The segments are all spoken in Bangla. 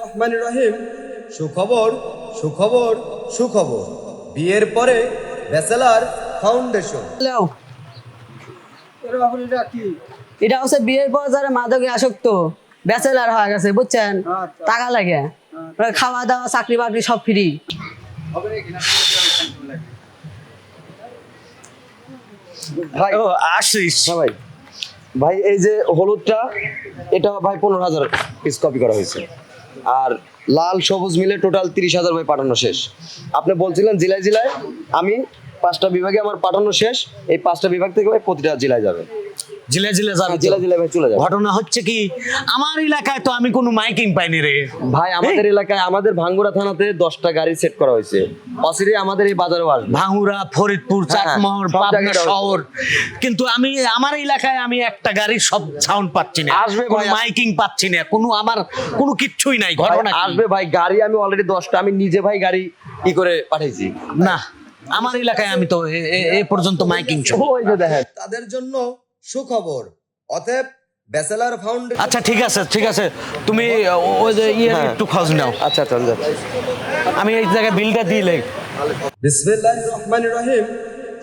রহমান রহিম। সুখবর সুখবর সুখবর। বিয়ের পরে ব্যাচেলার ফাউন্ডেশন। এটা হচ্ছে বিয়ের পর যারা মাদকে আসক্ত ব্যাচেলার হয়ে গেছে বুঝছেন? টাকা লাগে। খাওয়া দাওয়া চাকরি বাকরি সব ফ্রি। ভাই ও আসিস হ্যাঁ ভাই। ভাই এই যে হলুদটা এটা ভাই পনেরো হাজার পিস কপি করা হয়েছে। আর লাল সবুজ মিলে টোটাল তিরিশ হাজার বই পাঠানো শেষ। আপনি বলছিলেন জেলায় জেলায়, আমি পাঁচটা বিভাগে আমার পাঠানো শেষ, এই পাঁচটা বিভাগ থেকে প্রতিটা জেলায় যাবে। জিলে জিলে যাবে জেলা জেলায় ভাই চলে যাবে। ঘটনা হচ্ছে কি আমার এলাকায় তো আমি কোনো মাইকিং পাইনি রে। ভাই আমাদের এলাকায় আমাদের ভাঙ্গুরা থানাতে দশটা গাড়ি সেট করা হয়েছে। অসিরে আমাদের এই বাজারেও আসবে। ভাঙুরা ফরিদপুর হ্যাঁ, চাটমোহর সব পাবনা শহর। কিন্তু আমি আমার এলাকায় আমি একটা গাড়ির সব সাউন্ড পাচ্ছি না। আসবে ভাই, মাইকিং পাচ্ছি না। কোনো আমার কোনো কিচ্ছুই নাই ঘটনা কি? আসবে ভাই গাড়ি আমি অলরেডি দশটা আমি নিজে ভাই গাড়ি ই করে পাঠাইছি। না আমার এলাকায় আমি তো এ- পর্যন্ত মাইকিং দেখেন। তাদের জন্য সুখবর। অতএব ব্যাচেলার ফাউন্ডেশন আচ্ছা ঠিক আছে ঠিক আছে। তুমি ওই যে ইয়ে হ্যাঁ। একটু খোঁজ নাও। আচ্ছা আমি যাচ্ছি। আমি এই জায়গায় বিলটা দিলে বিসমিল্লাহ রহমান রহিম।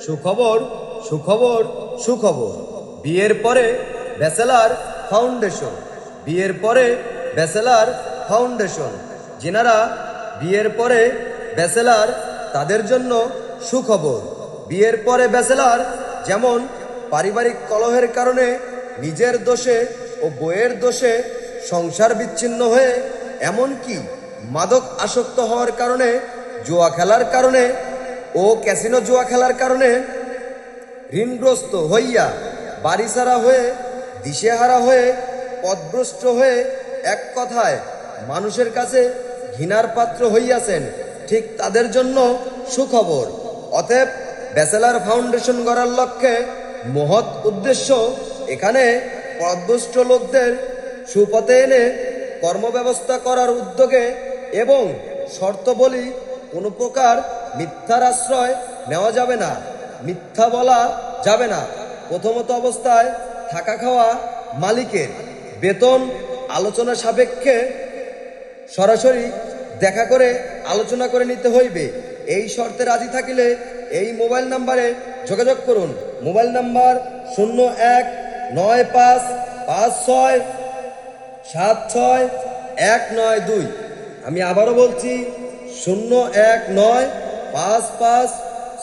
সুখবর সুখবর সুখবর। বিয়ের পরে ব্যাচেলার ফাউন্ডেশন বিয়ের পরে ব্যাচেলার ফাউন্ডেশন যেনারা বিয়ের পরে ব্যাচেলার তাদের জন্য সুখবর। বিয়ের পরে ব্যাচেলার যেমন পারিবারিক কলহের কারণে নিজের দোষে ও বইয়ের দোষে সংসার বিচ্ছিন্ন হয়ে এমনকি মাদক আসক্ত হওয়ার কারণে, জুয়া খেলার কারণে ও ক্যাসিনো জুয়া খেলার কারণে ঋণগ্রস্ত হইয়া বাড়িছাড়া হয়ে, দিশেহারা হয়ে, পদভ্রষ্ট হয়ে এক কথায় মানুষের কাছে ঘৃণার পাত্র হইয়াছেন, ঠিক তাদের জন্য সুখবর। অতএব ব্যাচেলার ফাউন্ডেশন গড়ার লক্ষ্যে মহৎ উদ্দেশ্য এখানে পদভ্রষ্ট লোকদের সুপথে এনে কর্মব্যবস্থা করার উদ্যোগে এবং শর্ত বলি কোনো প্রকার মিথ্যার আশ্রয় নেওয়া যাবে না, মিথ্যা বলা যাবে না। প্রথমত অবস্থায় থাকা খাওয়া মালিকের বেতন আলোচনা সাপেক্ষে সরাসরি দেখা করে আলোচনা করে নিতে হইবে। এই শর্তে রাজি থাকিলে এই মোবাইল নাম্বারে যোগাযোগ করুন। মোবাইল নাম্বার শূন্য এক নয় পাঁচ পাঁচ ছয় সাত ছয় এক নয় দুই। আমি আবারও বলছি, শূন্য এক নয় পাঁচ পাঁচ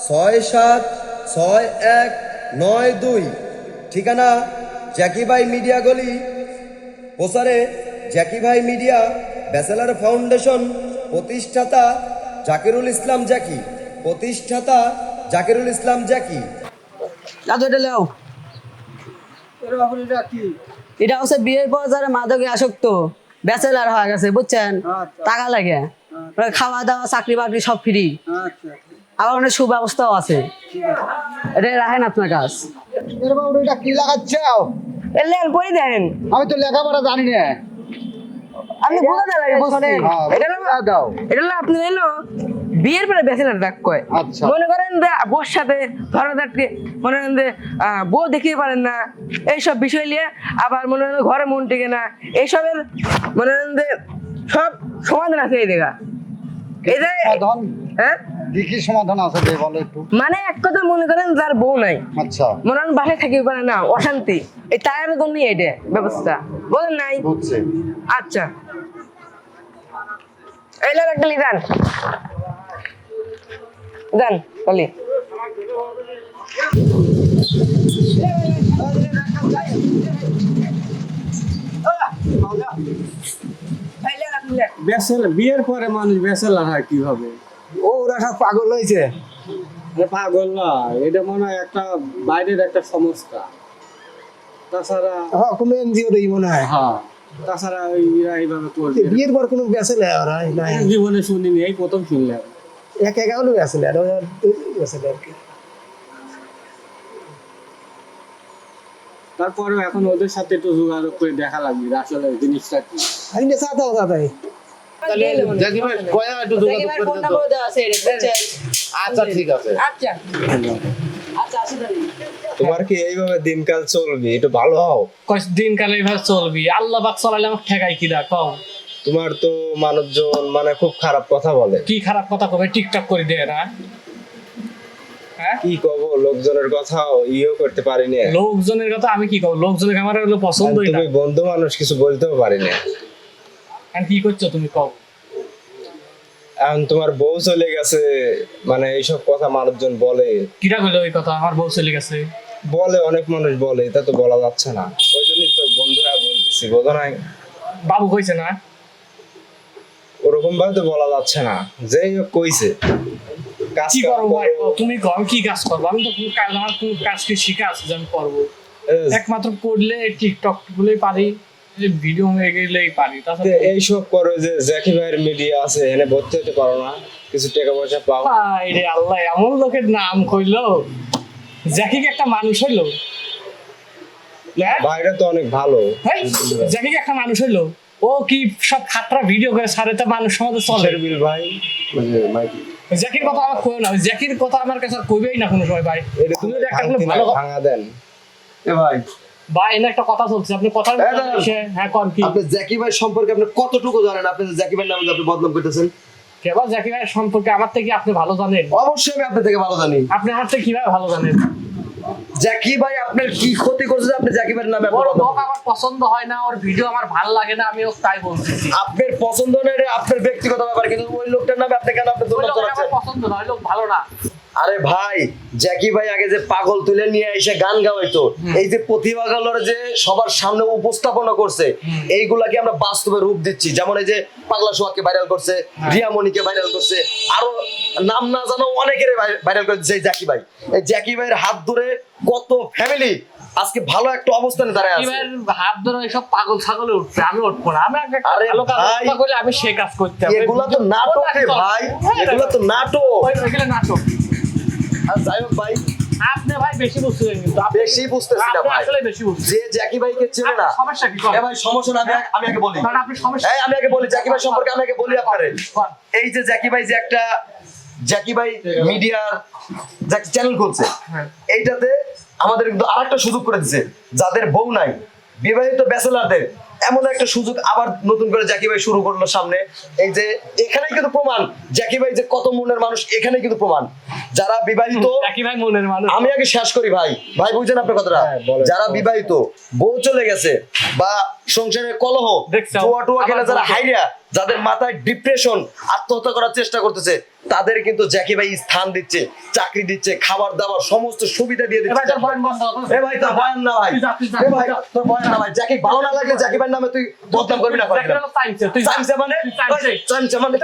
ছয় সাত ছয় এক নয় দুই। ঠিকানা জ্যাকিবাই মিডিয়া গলি, প্রসারে জ্যাকি ভাই মিডিয়া ব্যাচেলার ফাউন্ডেশন, প্রতিষ্ঠাতা জাকিরুল ইসলাম জ্যাকি, প্রতিষ্ঠাতা জাকিরুল ইসলাম জ্যাকি। দাদু এটা লেও এটা হচ্ছে বিয়ের পর যারা মাদকে আসক্ত ব্যাচেলার হয়ে গেছে বুঝছেন? টাকা লাগে। খাওয়া দাওয়া চাকরি বাকরি সব ফ্রি আবার অনেক সুব্যবস্থাও আছে। এটা রাখেন আপনার কাজ। এটা কি লাগাচ্ছে? এলে করে দেন? আমি তো লেখাপড়া জানি না। আপনি এটা দাও। এটা আপনি এলো। বিয়ের পরে ব্যাচেলার ডাক কয়। আচ্ছা। মনে করেন যে বোর সাথে ধরো দেখতে মনে করেন যে বউ দেখিয়ে পারেন না এইসব বিষয় নিয়ে আবার মনে করেন ঘরে মন টেকে না এইসবের মনে করেন যে সব সমাধান আছে এই এই হ্যাঁ? কি কি সমাধান আছে দে বলো একটু? মানে এক কথা মনে করেন যার বউ নাই। আচ্ছা। মনে করেন বাসায় থাকিতে পারে না অশান্তি। এই তার জন্যই এটা ব্যবস্থা। বলেন নাই? বুঝছি। আচ্ছা। এই একটা লিদান দেন বলি। বেসেল বিয়ের পরে মানুষ বেসেলার হয় কীভাবে? ও ওরা সব পাগল হয়েছে। পাগল না এটা মনে হয় একটা বাইরের একটা সংস্থা। তাছাড়া হ্যাঁ কোনো এনজিও দেই মনে হয়। হ্যাঁ তাছাড়া ওই এইভাবে করবে। বিয়ের পর কোনো বেসেলে ওরা নাই। জীবনে শুনিনি এই প্রথম শুনলাম। এক আর আর কি। তারপরেও এখন ওদের সাথে একটু যোগাযোগ করে দেখা লাগবে আসলে জিনিসটা কি। আমি না চাতা তাই আচ্ছা ঠিক আছে। আচ্ছা। আচ্ছা। তোমার কি এইভাবে দিনকাল চলবে? একটু ভালো হও। দিন কালে এইভাবে চলবি? আল্লাহ বাক চলাইলে আমার ঠেকাই কি দা কও। তোমার তো মানুষজন মানে খুব খারাপ কথা বলে। কি খারাপ কথা কবে? টিকটক করে দেয় না হ্যাঁ? কি কব? লোকজনের কথাও ইয়েও করতে পারি না। লোকজনের কথা আমি কি করব লোকজনের আমার হলো পছন্দই না। তুমি বন্ধু মানুষ কিছু বলতেও পারি না। আর কি করছ তুমি কও এখন তোমার বউ চলে গেছে মানে এইসব কথা মানুষজন বলে। কিরা কইলো ওই কথা? আমার বউ চলে গেছে। বলে অনেক মানুষ বলে এটা তো বলা যাচ্ছে না। ওই জন্যই তো বন্ধুরা বলতেছি বোঝো নাই। বাবু কইছে না? ওরকম ভাবে তো বলা যাচ্ছে না। যেই হোক কইছে। কাজ কি করব? ভাই তুমি কি কাজ করব? আমি তো কোনো কাজ আমার কোনো শিখা আছে যে আমি করব। একমাত্র পড়লে টিকটক গুলোই পারি ভিডিও হয়ে গেলেই পারি। তাছাড়া এইসব করো যে জ্যাকি ভাইয়ের মিডিয়া আছে ভর্তি হতে পারো না। কিছু টাকা পয়সা পাও। ভাই রে আল্লাহ এমন লোকের নাম কইলো। জ্যাকি একটা মানুষ হইল। হ্যাঁ? ভাইরা তো অনেক ভালো। জ্যাকি কি একটা মানুষ হইল। ও কি সব খাতরা ভিডিও করে? সারে তো মানুষ সমাজে চলে। শেরবিল ভাই? জ্যাকির কথা আমার কই না। জ্যাকির কথা আমার কাছে কইবেই না কোনো সময় ভাই। তুমি যদি একটা কোনো ভালো ভাঙা দেন। এ ভাই। ভাই এনে একটা কথা চলছে আপনি কথা হ্যাঁ কর কি? আপনি জ্যাকি ভাই সম্পর্কে আপনি কতটুকু জানেন? আপনি যে জ্যাকি ভাইয়ের নামে আপনি বদনাম করতেছেন। কেবল জ্যাকি ভাই সম্পর্কে আমার থেকে আপনি ভালো জানেন। অবশ্যই আমি আপনার থেকে ভালো জানি। আপনি আমার থেকে কীভাবে ভালো জানেন? জ্যাকি ভাই আপনার কি ক্ষতি করছে আপনি জ্যাকি ভাইয়ের নামে ব্যাপার লোক আমার পছন্দ হয় না ওর ভিডিও আমার ভালো লাগে না আমি ও তাই বলছি আপনার পছন্দ নয় এটা আপনার ব্যক্তিগত ব্যাপার কিন্তু ওই লোকটার নামে আপনি কেন আপনি দুর্নাম আমার পছন্দ না ওই লোক ভালো না। আরে ভাই জ্যাকি ভাই আগে যে পাগল তুলে নিয়ে এসে গান গাওয়াইতো এই যে প্রতিভাগুলোর যে সবার সামনে উপস্থাপনা করছে এইগুলাকে আমরা বাস্তবে রূপ দিচ্ছি। যেমন এই যে পাগলা সোহাকে ভাইরাল করছে রিয়া মনিকে ভাইরাল করছে আরও নাম না জানো অনেকের ভাইরাল করছে যে জ্যাকি ভাই। এই জ্যাকি ভাইয়ের হাত ধরে কত ফ্যামিলি আজকে ভালো একটা অবস্থানে দাঁড়ায় আছে। হাত ধরে এইসব পাগল ছাগলে উঠছে আমি উঠবো না। আমি আগে আরে ভালো কাজ করলে আমি সে কাজ করতে। এগুলা তো নাটক ভাই হ্যাঁ, এগুলা তো নাটক। নাটক। আর যাই হোক ভাই আপনি ভাই বেশি কিন্তু। আপনি- বেশি বুঝতেছি না ভাই। আসলে বেশি বুঝছেন যে জ্যাকি ভাইকে চেনে না সমস্যা কি এ ভাই সমস্যা না আমি আগে- বলি। কারণ আপনি সমস্যা এই আমি আগে বলি জ্যাকি ভাই সম্পর্কে আমি আগে বলি আপনারে। কর। এই যে জ্যাকি ভাই যে একটা জ্যাকি ভাই মিডিয়ার চ্যানেল খুলছে। হ্যাঁ। এইটাতে আমাদের কিন্তু আরেকটা সুযোগ করে দিছে। যাদের বউ নাই বিবাহিত ব্যাচেলারদের। এমন একটা সুযোগ আবার নতুন করে জাকি ভাই শুরু করল সামনে। এই যে এখানে কিন্তু প্রমাণ। জাকি ভাই যে কত মনের মানুষ এখানে কিন্তু প্রমাণ। যারা বিবাহিত জাকি ভাই মনের মানুষ। আমি আগে শেষ করি ভাই। ভাই বুঝছেন আপনার কথাটা। হ্যাঁ, যারা বিবাহিত বউ চলে গেছে বা সংসারে কলহ? জুয়া টুয়া খেলে যারা বলছো। যাদের মাথায় ডিপ্রেশন আত্মহত্যা করার চেষ্টা করতেছে তাদের কিন্তু জ্যাকি ভাই স্থান দিচ্ছে চাকরি দিচ্ছে খাবার দাবার সমস্ত সুবিধা দিয়ে দিচ্ছে। এ ভাই তোর বয়ান না ভাই এ ভাই তোর বয়ান না ভাই জ্যাকি ভালো না লাগলে জ্যাকি ভাইয়ের নামে তুই বদনাম করবি না তুই যা। মানে চামচা মানে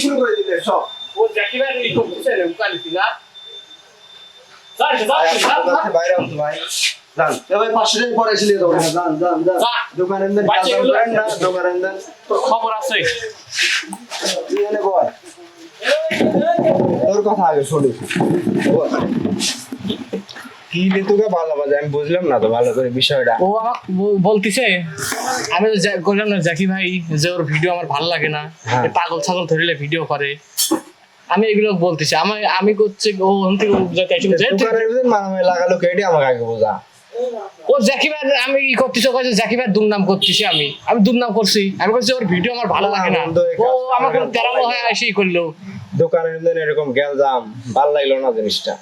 শুরু করে দিলে সব ও জ্যাকি ভাই এই করতেছে, উকালতি না? যা, যা, যা, যা, যা। বাইরে আনতো ভাই যান, এ ভাই পাঁচশো টাকা পরে এসে নিয়ে যাব যান যান যান না খবর আছে তোর কথা আগে শুনি। কি ঋতুকে ভালো বাজে আমি বুঝলাম না তো ভালো করে বিষয়টা। ও আমাকে বলতিছে আমি তো বললাম না জাকি ভাই যে ওর ভিডিও আমার ভালো লাগে না হ্যাঁ। পাগল ছাগল ধরিলে ভিডিও করে। আমি এগুলো বলতেছি। আমি আমি করছি ও মারামারি লাগালো কেটে আমাকে আগে বোঝা। ও জাকি ভাই আমি ই করতেছি ও কাছে জাকি ভাই দুর্নাম করতেছি আমি। আমি দুর্নাম করছি। আমি বলছি ওর ভিডিও আমার ভালো লাগে না। ও আমাকে করে। তেরামো হয়ে আসি করল। দোকানের ভিতরে এরকম গেল দাম ভালো লাগল না জিনিসটা।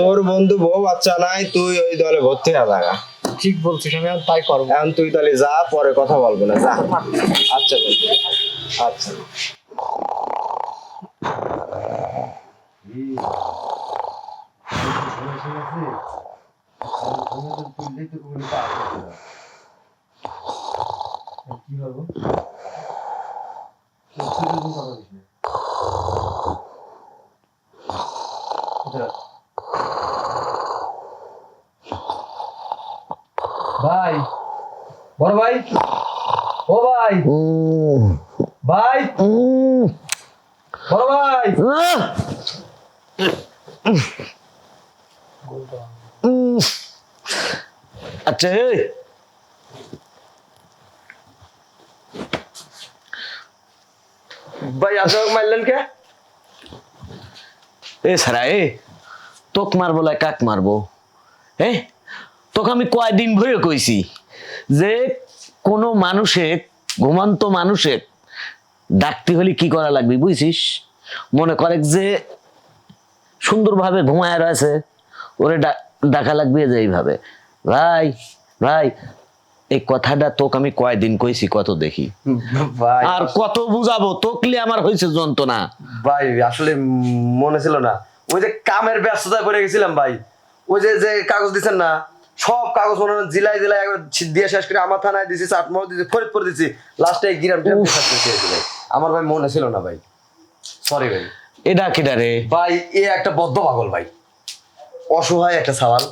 তোর বন্ধু বউ বাচ্চা নাই তুই ওই দলে ভর্তি হয়ে থাকা। ঠিক বলছিস আমি এখন তাই করব। এখন তুই তাহলে যা পরে কথা বলব না যা। আচ্ছা বন্ধু। আচ্ছা ভাই বড় ভাই। ও ভাই। ভাই। বড় ভাই। এই। ভাই আপনাকে মারলেন কে? এ সারা এ তোক মারবো লাই কাক মারবো। এ তোকে আমি কয়দিন ভরে কইছি যে কোনো মানুষে ঘুমান্ত মানুষে ডাকতে হলে কি করা লাগবে বুঝছিস? মনে করে যে সুন্দরভাবে ঘুমায় রয়েছে ওরে ডাকা লাগবে যে এইভাবে। ভাই ভাই এই কথাটা তোকে আমি কয়দিন কইছি কত দেখি। ভাই। আর কত বুঝাবো তোকলে আমার হয়েছে যন্ত্রণা। ভাই আসলে মনে ছিল না। ওই যে কামের ব্যস্ততায় পড়ে গেছিলাম ভাই। ওই যে যে কাগজ দিচ্ছেন না সব কাগজ মনে জেলায় জেলায় একবার দিয়ে শেষ করে আমার থানায় দিছি চাটমোহর দিছি ফরিদপুর দিছি। লাস্টে গ্রাম টিরাম। আমার ভাই মনে ছিল না ভাই। সরি ভাই। এটা কেটা রে? ভাই এ একটা বদ্ধ পাগল ভাই। অসহায় একটা সওয়াল।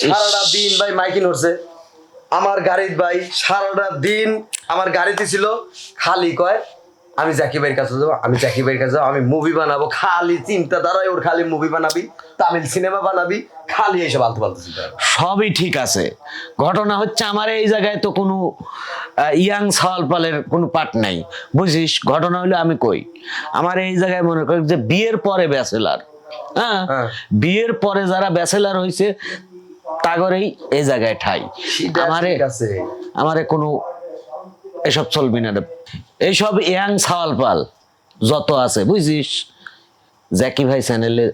সারাটা দিন ভাই মাইকিং হচ্ছে। আমার গাড়ির ভাই সারাটা দিন আমার গাড়িতে ছিল খালি কয় আমি জাকি ভাইয়ের কাছে যাব আমি জাকি ভাইয়ের কাছে যাব আমি মুভি বানাবো খালি চিন্তা দ্বারাই ওর খালি মুভি বানাবি তামিল সিনেমা বানাবি খালি এইসব আলতু করে। সবই ঠিক আছে। ঘটনা হচ্ছে আমার এই জায়গায় তো কোনো ইয়াং সওয়ালপালের কোনো পার্ট নাই। বুঝিস ঘটনা হলো আমি কই? আমার এই জায়গায় মনে করি যে বিয়ের পরে ব্যাচেলার হ্যাঁ? হ্যাঁ। বিয়ের পরে যারা ব্যাচেলার হয়েছে তাগরেই এই জায়গায় ঠাই। আমারে আমারে কোনো এসব চলবি না এইসব ইয়াং সাওয়ালপাল যত আছে বুঝিস? জ্যাকি ভাই চ্যানেলে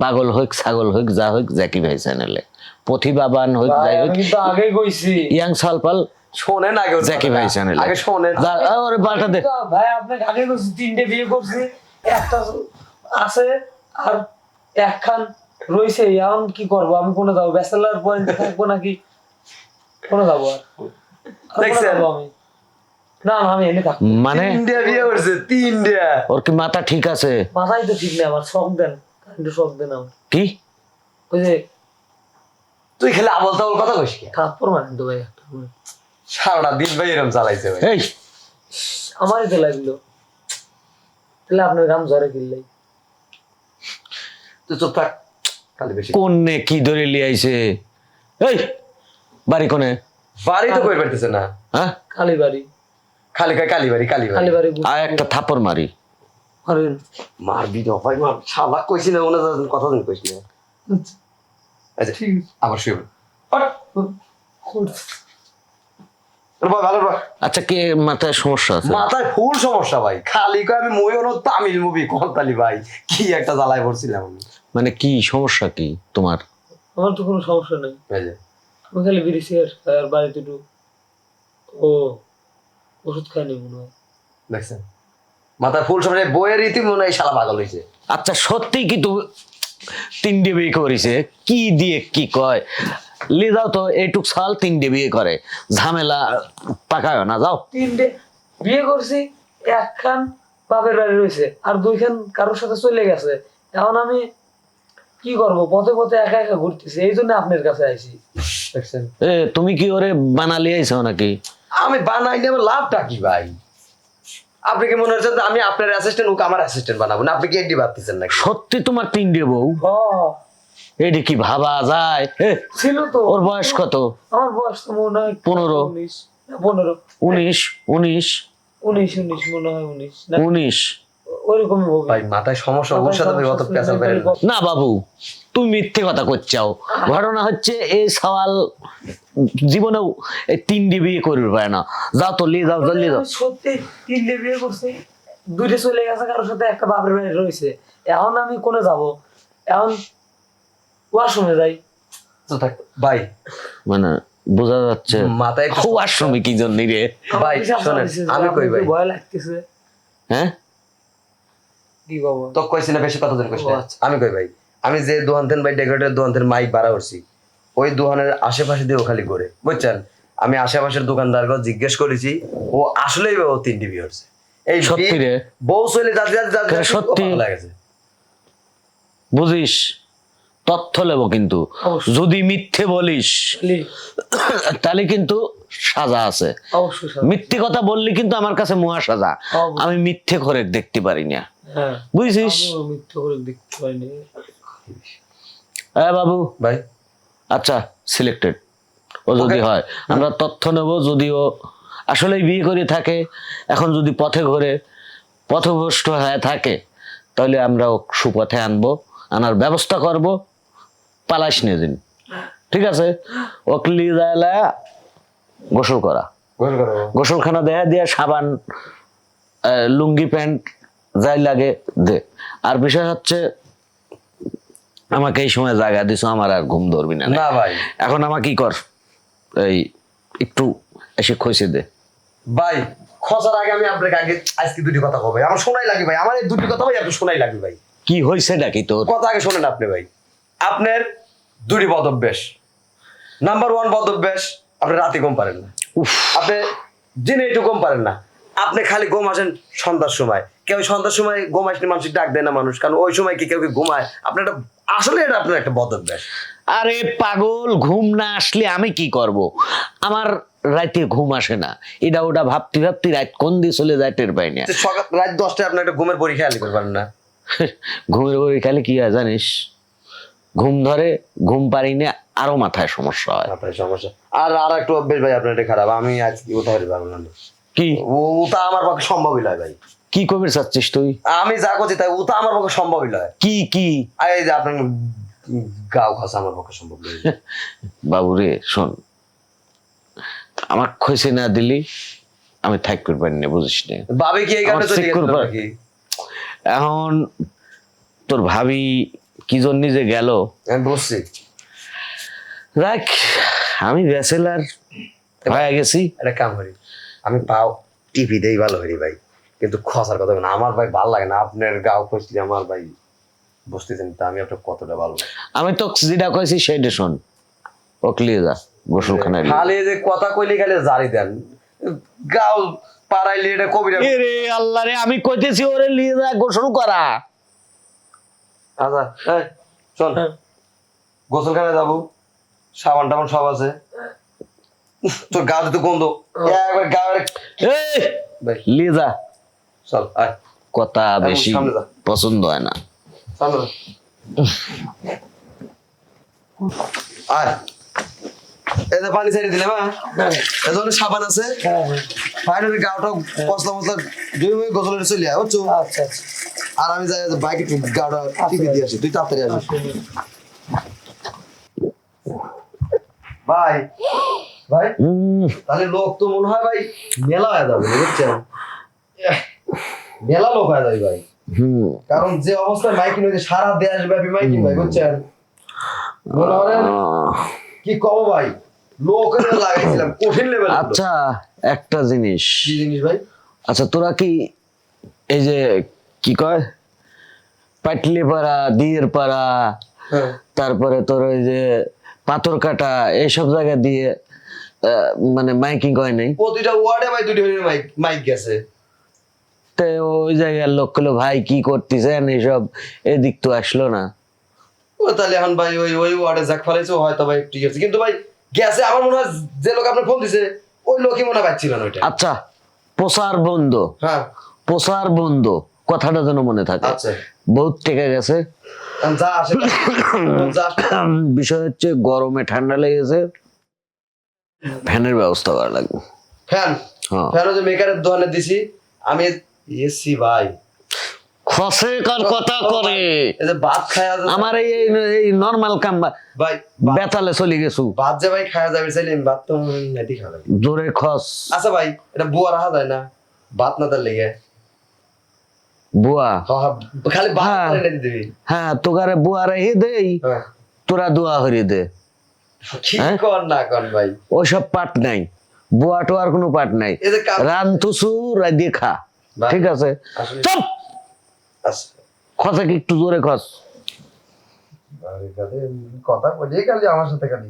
পাগল হোক ছাগল হোক যা হোক জ্যাকি ভাই চ্যানেলে। প্রতিভাবান হোক যাই হোক আগে কইছি। ইয়াং সালপাল শোনেন আগে জ্যাকি ভাই চ্যানেলে। আগে শোনেন। ওরে বাটা দে। ভাই আপনাকে আগে কইছি তিনটে বিয়ে করছি একটা আছে আর একখান রইছে এখন কি করব? আমি কোনে যাব? ব্যাচেলার পয়েন্টে থাকব নাকি? কোনে যাব আর? আর কোনে দেখছেন? যাব আমি? না না আমি এনে থাকব। মানে? তিনটা বিয়ে করছে তিনটা ওর কি মাথা ঠিক আছে? মাথায় তো ঠিক নেই আমার শখ দেন একটু শখ দেন আমার কি? ওই যে তুই খেলে আবল তাবল কথা কইস কি? থাপ্পড় মারেন তো ভাই সারাটা দিন ভাই এরকম চালাইছে ভাই। এই! আমারই তো লাগল। তাহলে আপনার গাম জ্বরে কিনলাই তুই চুপ থাক। খালি বেশি। কোনে কি ধরে লিয়াইছে এই বাড়ি কোনে? বাড়ি তো কই পারতেছে না। হ্যাঁ? কালীবাড়ি খালি কয় কালীবাড়ি কালীবাড়ি কালীবাড়ি আর একটা থাপড় মারি। মারেন। মারবি তো ভাই মার শালা কইছি না মনে কথা দিন কইছি না। আচ্ছা। ঠিক আবার শুয়ে আচ্ছা কে মাথায় সমস্যা আছে? মাথায় ফুল সমস্যা ভাই। খালি কয় আমি মুভি বানাবো তামিল মুভি কলতালি ভাই? কি একটা জ্বালায় পড়ছিলাম আমি। মানে কি সমস্যা কি তোমার? আমার তো কোনো সমস্যা নেই। এই যে, আমি খালি বিড়ি সিগারেট খাই আর বাড়িতে একটু ও ওষুধ খাইনি মনে হয়। দেখছেন? মাথায় ফুল সমস্যা বইয়ের রীতি মনে হয় শালা পাগল হয়েছে আচ্ছা সত্যি কি তুমি তিনটে বিয়ে করেছে? কি দিয়ে কি কয়? লে যাও তো এইটুক সাল তিনটে বিয়ে করে। ঝামেলা পাকায় না যাও। তিনটে বিয়ে করছি একখান বাপের বাড়ি রয়েছে আর দুইখান কারোর সাথে চলে গেছে। এখন আমি কি করব? পথে পথে একা একা ঘুরতেছি এই জন্য আপনার কাছে আইছি। দেখছেন? এ তুমি কি ওরে বানালি আইছো নাকি? আমি বানাই নিয়ে আমার লাভটা কি ভাই? আপনি কি মনে হচ্ছে যে আমি আপনার অ্যাসিস্ট্যান্ট ওকে আমার অ্যাসিস্ট্যান্ট বানাবো? না আপনি কি এডি ভাবতেছেন নাকি? সত্যি তোমার তিনটে বউ? হ। এটি কি ভাবা যায়? ছিল তো। ওর বয়স কত? আমার বয়স তো মনে হয় পনেরো। উনিশ। পনেরো। উনিশ উনিশ। উনিশ উনিশ মনে হয় উনিশ। উনিশ। ওইরকমই হবে। ভাই মাথায় সমস্যা ওর সাথে অত পেঁচাল না। বাবু তুমি মিথ্যে কথা করছাও। ঘটনা হচ্ছে এই সওয়াল জীবনেও এই তিনটি বিয়ে করবে পারে না। যাও তো লিয়ে যাও জলদি যাও। সত্যি তিনটে বিয়ে করছি। চলে গেছে কারোর সাথে একটা বাপের বাড়ি রয়েছে। এখন আমি কোনে যাব? এখন ওয়াশরুমে যাই। ভাই। মানে বোঝা যাচ্ছে মাথায় খুব আশ্রমে কি জন্য রে? ভাই, শোনেন, আমি কই ভাই? ভয় লাগতেছে। হ্যাঁ? তো বেশি কথা আচ্ছা। আমি কই ভাই? আমি যে দোহানতেন ভাই ডেকোরেটর দোহানতেন মাইক ভাড়া করছি ওই দোকানের আশেপাশে দিয়ে খালি ঘুরে বুঝছেন? আমি আশেপাশের দোকানদারকে জিজ্ঞেস করেছি ও আসলেই ও তিনটি বিয়ে হচ্ছে। এই সত্যি রে? বউ চলে যাতে যাতে যাতে সত্যি? লাগেছে। বুঝিস তথ্য লেব কিন্তু। যদি মিথ্যে বলিস তাহলে কিন্তু সাজা আছে। মিথ্যে কথা বললি কিন্তু আমার কাছে মহা সাজা। আমি মিথ্যে করে দেখতে পারি না। বুঝছিস দেখতে পাইনি। হ্যাঁ বাবু। ভাই। আচ্ছা সিলেক্টেড ও যদি হয় আমরা তথ্য নেব যদিও আসলেই বিয়ে করে থাকে এখন যদি পথে ঘুরে পথভ্রষ্ট হয়ে থাকে তাহলে আমরা ও সুপথে আনব আনার ব্যবস্থা করব পালাস নিয়ে দিন ঠিক আছে? ওকে নিয়ে যায় গোসল করা। গোসলখানা দেয়া দিয়ে সাবান লুঙ্গি প্যান্ট যাই লাগে দে। আর বিষয় হচ্ছে আমাকে এই সময় জায়গা দিছো আমার আর ঘুম ধরবি না। না ভাই। এখন আমাকে কি কর? এই একটু এসে খসে দে। ভাই খসার আগে আমি আপনাকে আগে আজকে দুটি কথা কব আমার শোনাই লাগে ভাই। আমার এই দুটি কথা ভাই আপনি শোনাই লাগবে ভাই। কি হয়েছে নাকি তোর? কথা আগে শোনেন আপনি ভাই। আপনার দুটি বদ অভ্যাস নাম্বার ওয়ান বদ অভ্যাস আপনি রাতে ঘুম পারেন না। উফ। আপনি দিনে একটু ঘুম পারেন না। আপনি খালি ঘুম আসেন সন্ধ্যার সময়। কেউ সন্ধ্যার সময় ঘুম আসলে মানুষ ডাক দেয় না মানুষ কারণ ওই সময় কি কেউ কি ঘুমায়? আপনার একটা আসলে এটা আপনার একটা বদ অভ্যাস আরে পাগল ঘুম না আসলে আমি কি করব? আমার রাতে ঘুম আসে না। এটা ওটা ভাবতে ভাবতে রাত কোন দিয়ে চলে যায় টের পাই না। সকাল রাত দশটায় আপনি একটা ঘুমের পরীক্ষা পারেন না? ঘুমের খালি কি হয় জানিস? ঘুম ধরে ঘুম পারি না আরও মাথায় সমস্যা হয়। আপনার সমস্যা। আর আর একটু অভ্যেস ভাই আপনার এটা খারাপ। আমি আজকে পারব না। কি? ওটা আমার পক্ষে সম্ভবই নয় ভাই। কি কবে চাচ্ছিস তুই? আমি যা করছি তাই ওটা আমার পক্ষে সম্ভবই নয়। কি কি? এই যে আপনার গাও খাসা আমার পক্ষে সম্ভব নয়। বাবু রে শোন। আমার খসে না দিলি আমি থাক না বুঝিস না বাবে কি এই কারণে চলে? এখন তোর ভাবি কি জন্য যে গেল? আমি বুঝছি দেখ আমি ব্যাচেলার হয়ে গেছি। একটা কাম করি। আমি পাও টিভি দেই ভালো করি ভাই। কিন্তু খসার কথা না। আমার ভাই ভালো লাগে না। আপনার গাও খসলে আমার ভাই বুঝতেছেন তা আমি আপনার কতটা ভালো আমি তো যেটা কয়েছি সেইটা শোন। ও ক্লিয়ে যা গোসলখানায়। খালি যে কথা কইলে খালি জারি দেন। গাও পাড়াইলে এটা কবিরা রে আল্লাহ রে আমি কইতেছি ওরে লিয়ে যা গোসল করা। আচ্ছা এই, শোন গোসলখানে যাব। সাবান টাবান সব আছে। তোর গা তো গন্ধ। একবার গা এই লিয়ে যা চল আয়। কথা বেশি পছন্দ হয় না। আয়। পানি ছেড়ে হ্যাঁ? এই সাবান আছে। ফাইনালি গাওটা পচলা মশলা দুই মিনিট গোসলের চলে আয় বুঝছ? আচ্ছা আচ্ছা। আর আমি যাই বাইকে একটু গাওটা টিপে দিয়ে আসি তুই তাড়াতাড়ি আসিস। ভাই ভাই হুম, তাহলে লোক তো মনে হয় ভাই মেলা হয়ে যাবে বুঝছেন? মেলা লোক হয়ে যাবে ভাই। কারণ যে অবস্থায় মাইকিং হয়েছে সারা দেশ ব্যাপী মাইকিং ভাই বুঝছেন? মনে করেন কি কম ভাই? লোকের লাগাইছিলাম কঠিন লেভেল আচ্ছা একটা জিনিস। কি জিনিস ভাই? আচ্ছা তোরা কি এই যে কি কয়? পাটলি পাড়া দিয়ের পাড়া হ্যাঁ। তারপরে তোর ওই যে পাথর কাটা এইসব জায়গা দিয়ে মানে মাইকিং হয় নাই? প্রতিটা ওয়ার্ডে ভাই দুটি মাইক মাইক গেছে। তো ওই জায়গার লোকগুলো ভাই কি করতেছেন? এইসব এদিক তো আসলো না। ও তাহলে এখন ভাই ওই ওই ওয়ার্ডে যাক ফেলাইছে হয়তো ভাই ঠিক আছে। কিন্তু ভাই গেছে আমার মনে হয় যে লোক আপনার ফোন দিছে ওই লোকই মনে পাচ্ছিল না ওইটা। আচ্ছা প্রসার বন্ধ। হ্যাঁ। প্রসার বন্ধ কথাটা যেন মনে থাকে। আচ্ছা। বহুত টেকে গেছে। বিষয় হচ্ছে গরমে ঠান্ডা লেগেছে। ফ্যানের ব্যবস্থা করা লাগবে। ফ্যান? হ্যাঁ। ফ্যান হচ্ছে মেকারের দোকানে দিছি আমি এসি ভাই। খসে কার কথা করে। ভাত খায়া আমার এই এই নর্মাল কাম ভাই বেতালে চলে গেছু। ভাত যে ভাই খায়া যাবে চাইলে ভাত তো নেটি খাওয়া জোরে খস। আচ্ছা ভাই এটা বুয়া রাখা যায় না। ভাত না তার লেগে। বুয়া। খালি ভাত হ্যাঁ। দিবি। হ্যাঁ তোকারে বুয়া দেই হ্যাঁ। তোরা দোয়া হরি দে। হ্যাঁ? কর না কর ভাই। ওইসব পাট নাই। বুয়া টোয়ার কোনো পাট নাই। রান্তুসু খা। ঠিক আছে। চুপ চপ! আচ্ছা। খসে কি একটু জোরে খস কথা বলিয়ে গেল আমার সাথে খালি?